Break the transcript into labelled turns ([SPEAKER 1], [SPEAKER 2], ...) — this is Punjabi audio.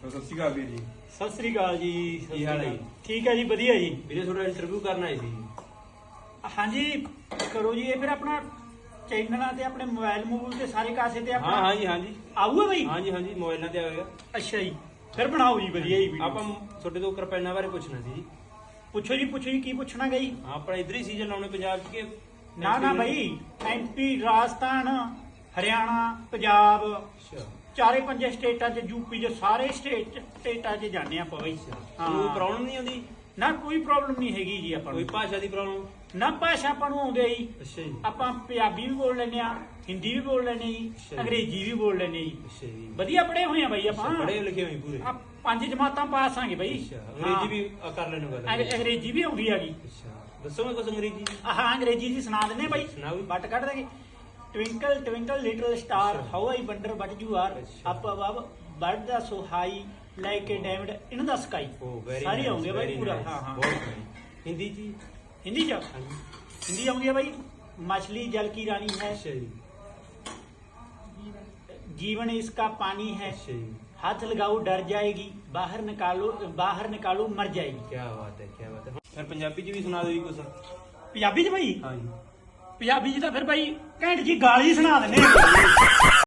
[SPEAKER 1] ਸਤਿ ਸ਼੍ਰੀ ਅਕਾਲ ਵੀਰ ਜੀ।
[SPEAKER 2] ਸਤਿ ਸ੍ਰੀ ਅਕਾਲ ਜੀ ਸਤਿ
[SPEAKER 3] ਕੀ ਹਾਲ ਹੈ
[SPEAKER 2] ਸ੍ਰੀ
[SPEAKER 3] ਜੀ?
[SPEAKER 2] ਅਕਾਲ। ਠੀਕ ਹੈ ਜੀ ਵਧੀਆ ਜੀ।
[SPEAKER 3] ਵੀਰੇ ਤੁਹਾਡਾ ਇੰਟਰਵਿਊ ਕਰਨ ਆਏ ਸੀ।
[SPEAKER 2] ਹਾਂਜੀ ਕਰੋ ਜੀ ਇਹ ਫਿਰ ਆਪਣਾ ਚੈਨਲਾਂ ਤੇ ਆਪਣੇ ਮੋਬਾਈਲ ਮੋਬਾਈਲ ਤੇ ਸਾਰੇ ਕਾਸੇ ਤੇ
[SPEAKER 3] ਹਾਂ
[SPEAKER 2] ਆਪਣਾ
[SPEAKER 3] ਹਾਂ ਜੀ ਹਾਂ ਜੀ।
[SPEAKER 2] ਆਊਗਾ ਬਈ?
[SPEAKER 3] ਹਾਂ ਜੀ ਹਾਂ ਜੀ ਮੋਬਾਈਲਾਂ ਤੇ ਆਵੇਗਾ
[SPEAKER 2] ਅੱਛਾ ਜੀ ਫਿਰ ਬਣਾਓ ਜੀ ਵਧੀਆ ਜੀ
[SPEAKER 3] ਆਪਾਂ ਤੁਹਾਡੇ ਤੋਂ ਕਿਰਪਾਨਾਂ ਬਾਰੇ ਪੁੱਛਣਾ ਸੀ ਜੀ।
[SPEAKER 2] ਪੁੱਛੋ ਜੀ ਪੁੱਛੋ ਜੀ ਕੀ ਪੁੱਛਣਾ ਗਈ?
[SPEAKER 3] ਹਾਂ, ਆਪਣਾ ਇਧਰ ਹੀ ਸੀਜ਼ਨ ਲਾਉਣੇ ਪੰਜਾਬ 'ਚ ਕਿ
[SPEAKER 2] ਨਾ ਨਾ ਬਈ ਐਮਪੀ ਰਾਜਸਥਾਨ ਹਰਿਆਣਾ ਪੰਜਾਬ।
[SPEAKER 3] ਅੱਛਾ।
[SPEAKER 2] ਚਾਰੇ ਪੰਜੇ ਸਟੇਟਾਂ 'ਚ ਯੂਪੀ 'ਚ ਸਾਰੇ ਸਟੇਟ ਸਟੇਟਾਂ 'ਚ ਜਾਂਦੇ ਆਪਾਂ ਬਈ।
[SPEAKER 3] ਕੋਈ ਪ੍ਰੋਬਲਮ ਨਹੀਂ ਆਉਂਦੀ?
[SPEAKER 2] ਨਾ ਕੋਈ ਪ੍ਰੋਬਲਮ ਨਹੀਂ ਹੈਗੀ ਜੀ ਆਪਾਂ
[SPEAKER 3] ਕੋਈ
[SPEAKER 2] ਨੂੰ।
[SPEAKER 3] ਭਾਸ਼ਾ ਦੀ ਪ੍ਰੋਬਲਮ
[SPEAKER 2] ਨਾ ਭਾਸ਼ਾ ਆਪਾਂ ਨੂੰ ਆਉਂਦੇ ਜੀ।
[SPEAKER 3] ਅੱਛਾ ਜੀ।
[SPEAKER 2] ਆਪਾਂ ਪੰਜਾਬੀ ਵੀ ਬੋਲ ਲੈਂਦੇ ਆ ਹਿੰਦੀ ਵੀ ਬੋਲ ਲੈਂਦੇ ਜੀ
[SPEAKER 3] ਅੱਛਾ।
[SPEAKER 2] ਅੰਗਰੇਜ਼ੀ ਵੀ ਬੋਲ ਲੈਂਦੇ ਜੀ।
[SPEAKER 3] ਅੱਛਾ ਜੀ।
[SPEAKER 2] ਵਧੀਆ ਪੜ੍ਹੇ ਹੋਏ ਆ ਬਈ ਆਪਾਂ।
[SPEAKER 3] ਪੜ੍ਹੇ ਲਿਖੇ ਹੋਏ ਪੂਰੇ।
[SPEAKER 2] ਆ ਪੰਜ ਜਮਾਤਾਂ ਪਾਸ ਆਂਗੇ ਬਈ।
[SPEAKER 3] ਅੱਛਾ ਅੰਗਰੇਜ਼ੀ ਵੀ ਅ, ਕਰ ਲੈਣੋ ਗੱਲ
[SPEAKER 2] ਅੰਗ- ਅੰਗਰੇਜ਼ੀ ਵੀ ਆਉਂਦੀ ਹੈਗੀ।
[SPEAKER 3] ਅੱਛਾ। ਦੱਸੋਗੇ ਕੁਝ ਅੰਗਰੇਜ਼ੀ?
[SPEAKER 2] ਹਾਂ ਅੰਗਰੇਜ਼ੀ ਦੀ ਸੁਣਾ ਦਿੰਦੇ ਬਾਈ।
[SPEAKER 3] ਸੁਣਾਓ।
[SPEAKER 2] ਬੱਟ ਕੱਢ ਦਾਂਗੇ। ਟਵਿੰਕਲ ਟਵਿੰਕਲ ਲਿਟਲ ਸਟਾਰ
[SPEAKER 3] ਅੱਛਾ।
[SPEAKER 2] How I wonder what you are
[SPEAKER 3] ਅੱਛਾ।
[SPEAKER 2] Up above world the so high like a diamond in the sky
[SPEAKER 3] oh very
[SPEAKER 2] ਸਾਰੀ ਆਉਂਦੀ ਹੈ ਬਾਈ ਪੂਰਾ ਹਾਂ ਹਾਂ
[SPEAKER 3] ਬਹੁਤ nice। ਹਿੰਦੀ 'ਚ ਜੀ?
[SPEAKER 2] ਹਿੰਦੀ ਚ
[SPEAKER 3] ਹਾਂਜੀ
[SPEAKER 2] हिंदी आऊंगी है भाई मछली जल की रानी है
[SPEAKER 3] ਅੱਛਾ ਜੀ
[SPEAKER 2] जीवन इसका पानी है
[SPEAKER 3] ਅੱਛਾ ਜੀ
[SPEAKER 2] हाथ लगाओ डर जाएगी बाहर निकालो बाहर निकालो मर जाएगी
[SPEAKER 3] ਕੀ ਬਾਤ ਹੈ ਕੀ ਬਾਤ ਹੈ ਫਿਰ ਪੰਜਾਬੀ 'ਚ ਵੀ ਸੁਣਾ ਦਿਓ ਜੀ ਕੁਝ
[SPEAKER 2] पंजाबी च भाई
[SPEAKER 3] ਪੰਜਾਬੀ ਜੀ
[SPEAKER 2] ਤਾਂ ਫਿਰ ਭਾਈ ਘੈਂਟ ਜੀ ਗਾਲੀ ਸੁਣਾ ਦਿੰਦੇ